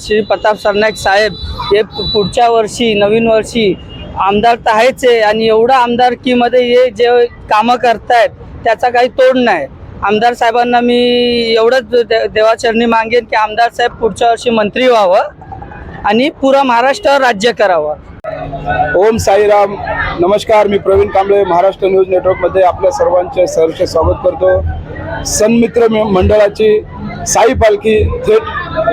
श्री प्रताप सरनाईक साहेब हे पुढच्या वर्षी नवीन वर्षी आमदार तर आहेच आहे आणि एवढं आमदारकीमध्ये हे जे कामं करतायत त्याचा काही तोड नाही. आमदार साहेबांना मी एवढंच दे देवाचरणी मागेन की आमदार साहेब पुढच्या वर्षी मंत्री व्हावं आणि पुरा महाराष्ट्र राज्य करावं. ओम साईराम. नमस्कार मी प्रवीण कांबळे महाराष्ट्र न्यूज नेटवर्कमध्ये आपल्या सर्वांचे सहर्ष स्वागत करतो. सन्मित्र मंडळाची साई पालखी थेट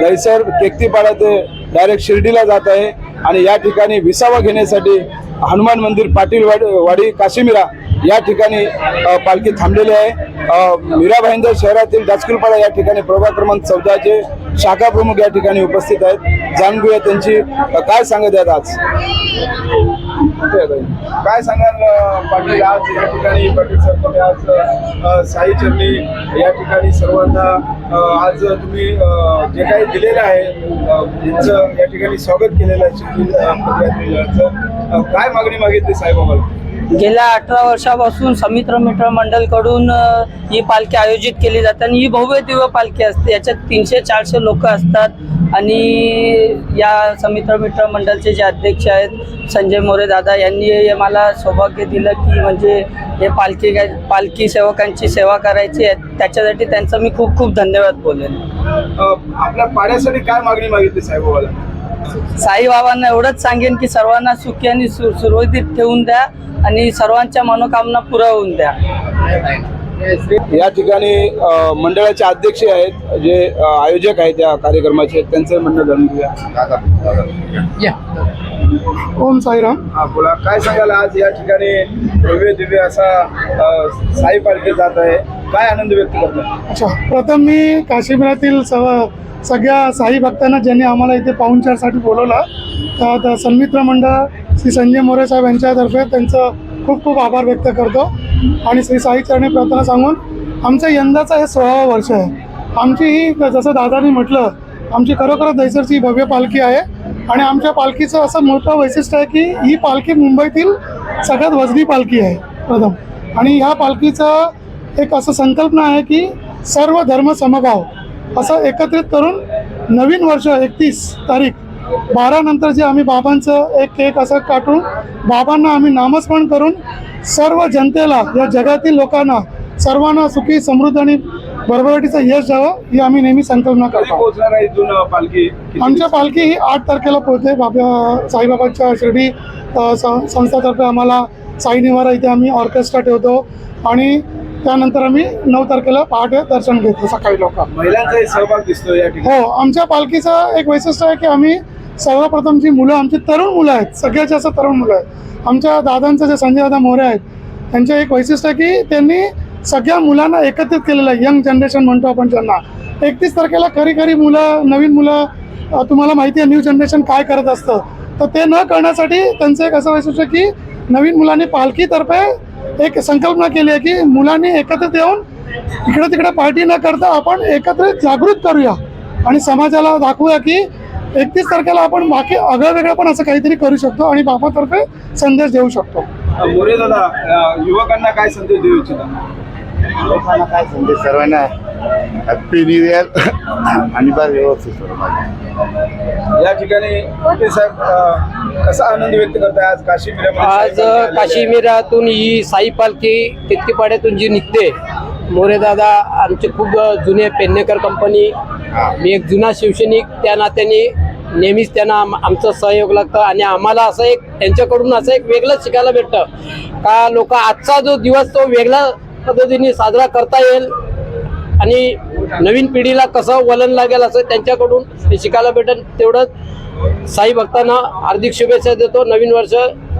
दहिसर केकतीपाडा ते डायरेक्ट शिर्डीला जात आहे. आणि या ठिकाणी विसावा घेण्यासाठी हनुमान मंदिर पाटील वाडी वाडी या ठिकाणी पालखी थांबलेली आहे. मीरा भाईंदर शहरातील दासकुलपाडा या ठिकाणी प्रभाग क्रमांक चौदाचे शाखा प्रमुख या ठिकाणी उपस्थित आहेत. जाणून घेऊया त्यांची काय सांगत आहेत आज? काय सांगाल पाटील? आज या ठिकाणी पाटील सर तुम्ही आज साई चरणी या ठिकाणी सर्वांना आज तुम्ही जे काही दिलेलं आहे अ, या ठिकाणी स्वागत केलेलं आहे काय मागणी मागितली साईबाबाला? गेल्या अठरा वर्षापासून समित्र मित्र मंडळकडून ही पालखी आयोजित केली जाते आणि ही भव्य दिव्य पालखी असते. याच्यात तीनशे चारशे लोक असतात. आणि या समित्र मित्र मंडळचे जे अध्यक्ष आहेत संजय मोरे दादा यांनी मला सौभाग्य दिलं की म्हणजे हे पालखी पालखी सेवकांची सेवा करायची आहे. त्याच्यासाठी त्यांचं मी खूप खूप धन्यवाद बोलेन. आपल्या पाड्यासाठी काय मागणी मागितली साईबाबाला? साईबाबांना एवढंच सांगेन की सर्वांना सुखी आणि सु सुरळीत ठेवून द्या आणि सर्वांच्या मनोकामना पुरवून द्या. या ठिकाणी मंडळाचे अध्यक्ष आहेत जे आयोजक आहेत या कार्यक्रमाचे त्यांचं म्हणणं जाणून घेऊया. ओम साईराम. हा बोला. काय सांगाल आज या ठिकाणी भव्य दिव्य असा साई पालखी जात आहे? काय आनंद व्यक्त करतात? अच्छा प्रथम मी काश्मीरातील सव सगळ्या साई भक्तांना ज्यांनी आम्हाला इथे पाहुणचारसाठी बोलवलं तर तर सन्मित्र मंडळ श्री संजय मोरे साहेब यांच्यातर्फे त्यांचं खूप खूप आभार व्यक्त करतो. आणि श्री साई चरणी प्रार्थना सांगून आमचं यंदाचं हे सोळावं वर्ष आहे. आमची ही जसं दादानी म्हटलं आमची खरोखर दैसरची भव्य पालखी आहे. आणि आमच्या पालखीचं असं मोठं वैशिष्ट्य आहे की ही पालखी मुंबईतील सगळ्यात वजनी पालखी आहे प्रथम. आणि ह्या पालखीचं एक असं संकल्पना आहे की सर्व धर्म समभाव असं एकत्रित करून नवीन वर्ष एकतीस तारीख बारा नंतर जे आम्ही बाबांचं एक केक असं काटून बाबांना आम्ही नामस्मरण करून सर्व जनतेला या जगातील लोकांना सर्वांना सुखी समृद्ध आणि भरभराटीचं यश द्यावं ही आम्ही नेहमी संकल्पना करतो. आमच्या पालखी ही आठ तारखेला पोहोचते. बाबा साईबाबाच्या शिर्डी संस्थातर्फे आम्हाला साई निवारा इथे आम्ही ऑर्केस्ट्रा ठेवतो. आणि त्यानंतर आम्ही नऊ तारखेला पहाटे दर्शन घेतो सकाळी लोक महिलांचाही सहभाग दिसतो या ठिकाणी. हो आमच्या पालखीचं एक वैशिष्ट्य आहे की आम्ही सर्वप्रथम जी मुलं आमची तरुण मुलं आहेत सगळ्यात जास्त तरुण मुलं आहेत आमच्या दादांचं जे संजय दादा मोरे आहेत त्यांचं एक वैशिष्ट्य आहे की त्यांनी सगळ्या मुलांना एकत्रित केलेलं आहे. यंग जनरेशन म्हणतो आपण ज्यांना. एकतीस तारखेला खरी खरी मुलं नवीन मुलं तुम्हाला माहिती आहे न्यू जनरेशन काय करत असतं. तर ते न करण्यासाठी त्यांचं एक असं वैशिष्ट्य की नवीन मुलांनी पालखीतर्फे एक संकल्पना केली आहे की मुलांनी एकत्रित येऊन इकडे तिकडे पार्टी न करता आपण एकत्रित जागृत करूया. आणि समाजाला दाखवूया की एकतीस तारखेला आपण बाकी आगळं वेगळं पण असं काहीतरी करू शकतो आणि बाबातर्फे संदेश देऊ शकतो. मोरे दादा युवकांना काय संदेश देऊ इच्छिता? लोकांना काय संदेश? सर्वांना हॅप्पी न्यू इयर आणि बरं व्यवस्थित या ठिकाणी साहेब कसा आनंद व्यक्त करताय आज काशी आज काश्मीरातून ही साई पालखी तित्तीपाड्यातून जी निघते मोरेदादा आमचे खूप जुने पेडणेकर कंपनी मी एक जुना शिवसैनिक त्या नात्याने नेहमीच त्यांना आम- आमचं सहयोग लागतं आणि आम्हाला असं एक त्यांच्याकडून असं एक वेगळं शिकायला भेटतं. का लोक आजचा जो दिवस तो वेगळ्या पद्धतीने साजरा करता येईल आणि नवीन पिढीला कसं वलन लागेल असं त्यांच्याकडून हे शिकायला भेटेल तेवढंच साई भक्तांना हार्दिक शुभेच्छा देतो. नवीन वर्ष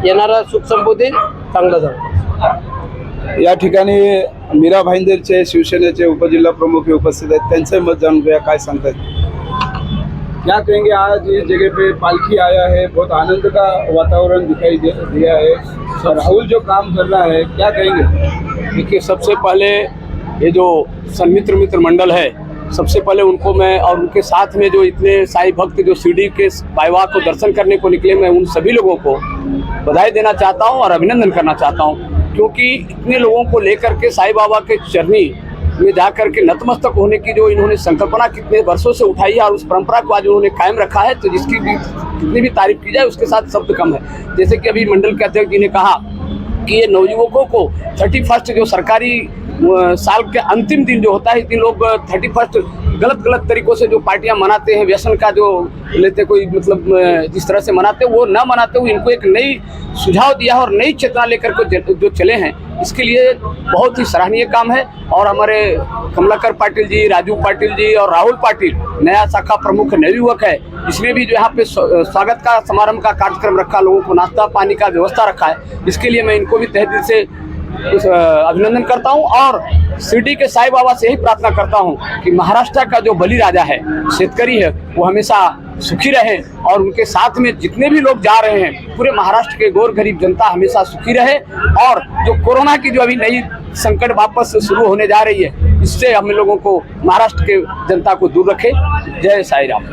येणारा सुख समृद्धी चांगलं जाऊ या ठिकाणी मीरा भाईंदरचे शिवसेनेचे उपजिल्हा प्रमुख उपस्थित आहेत. त्यांचं मत जाणून घेऊया. काय सांगतात क्या कहेंगे आज इस जगह पे पालकी आया है बहुत आनंद का वातावरण दिखाई दे दिया है और राहुल जो काम कर रहा है क्या कहेंगे? देखिए सबसे पहले ये जो सन्मित्र मित्र मंडल है, सबसे पहले उनको मैं और उनके साथ में जो इतने साई भक्त जो शिरडी के बाईवा को दर्शन करने को निकले, मैं उन सभी लोगों को बधाई देना चाहता हूँ और अभिनंदन करना चाहता हूँ, क्योंकि इतने लोगों को लेकर के साई बाबा के चरनी में जा करके नतमस्तक होने की जो इन्होंने संकल्पना कितने वर्षों से उठाई है और उस परंपरा को आज उन्होंने कायम रखा है तो जिसकी भी कितनी भी तारीफ़ की जाए, उसके साथ शब्द कम है। जैसे कि अभी मंडल के अध्यक्ष जी ने कहा कि ये नवयुवकों को थर्टी फ़र्स्ट जो सरकारी साल के अंतिम दिन जो होता है, इस लोग थर्टी फ़र्स्ट गलत गलत तरीकों से जो पार्टियाँ मनाते हैं, व्यसन का जो लेते कोई मतलब जिस तरह से मनाते वो न मनाते हुए इनको एक नई सुझाव दिया और नई चेतना लेकर के जो चले हैं। इसके लिए बहुत ही सराहनीय काम है और हमारे कमलाकर पाटिल जी, राजू पाटिल जी और राहुल पाटिल, नया शाखा प्रमुख नवयुवक है, इसने भी जो यहाँ पे स्वागत का समारंभ का कार्यक्रम रखा, लोगों को नाश्ता पानी का व्यवस्था रखा है। इसके लिए मैं इनको भी तहे दिल से अभिनंदन करता हूँ और शिरडी के साई बाबा से यही प्रार्थना करता हूँ कि महाराष्ट्र का जो बलि राजा है, शेतकरी है, वो हमेशा सुखी रहे और उनके साथ में जितने भी लोग जा रहे हैं, पूरे महाराष्ट्र के गौर गरीब जनता हमेशा सुखी रहे और जो कोरोना की जो अभी नई संकट वापस शुरू होने जा रही है, इससे हम लोगों को महाराष्ट्र के जनता को दूर रखे। जय साई राम।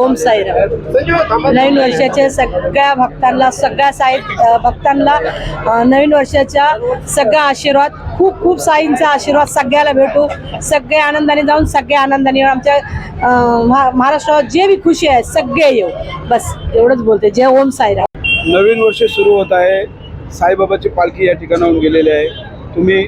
ओम साईराम. नवीन वर्षाच्या सगळ्या भक्तांना सगळ्या साई भक्तांना नवीन वर्षाच्या सगळा आशीर्वाद खूप खूप साईंचा आशीर्वाद सगळ्याला भेटू. सगळे आनंदाने जाऊन सगळे आनंदाने येऊ. आमच्या महाराष्ट्रावर जे बी खुशी आहे सगळे येऊ. बस एवढंच बोलते. जय ओम साईराम. नवीन वर्ष सुरू होत आहे. साईबाबाची पालखी या ठिकाणाहून गेलेली आहे. तुम्ही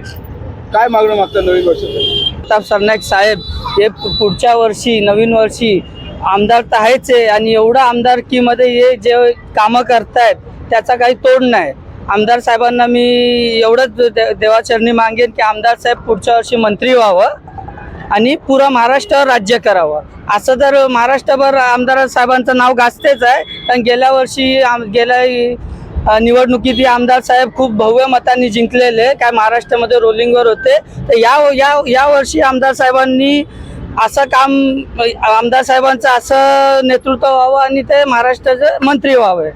काय मागणं मागता नवीन वर्षासाठी प्रताप सरनाईक साहेब हे पुढच्या वर्षी नवीन वर्षी आमदार तर आहेच आहे आणि एवढं आमदारकीमध्ये हे जे कामं करतायत त्याचा काही तोड नाही. आमदार साहेबांना मी एवढंच दे- देवाचरणी मागेन की आमदार साहेब पुढच्या वर्षी मंत्री व्हावं आणि पुरा महाराष्ट्रावर राज्य करावं. असं तर महाराष्ट्रभर आमदार साहेबांचं नाव गाजतेच आहे कारण गेल्या वर्षी आम गेल्या निवडणुकीत हे आमदार साहेब खूप भव्य मतांनी जिंकलेले काय महाराष्ट्रामध्ये रोलिंगवर होते. तर या या या वर्षी आमदार साहेबांनी असं काम आमदार साहेबांचं असं नेतृत्व व्हावं आणि ते महाराष्ट्राचे मंत्री व्हावे.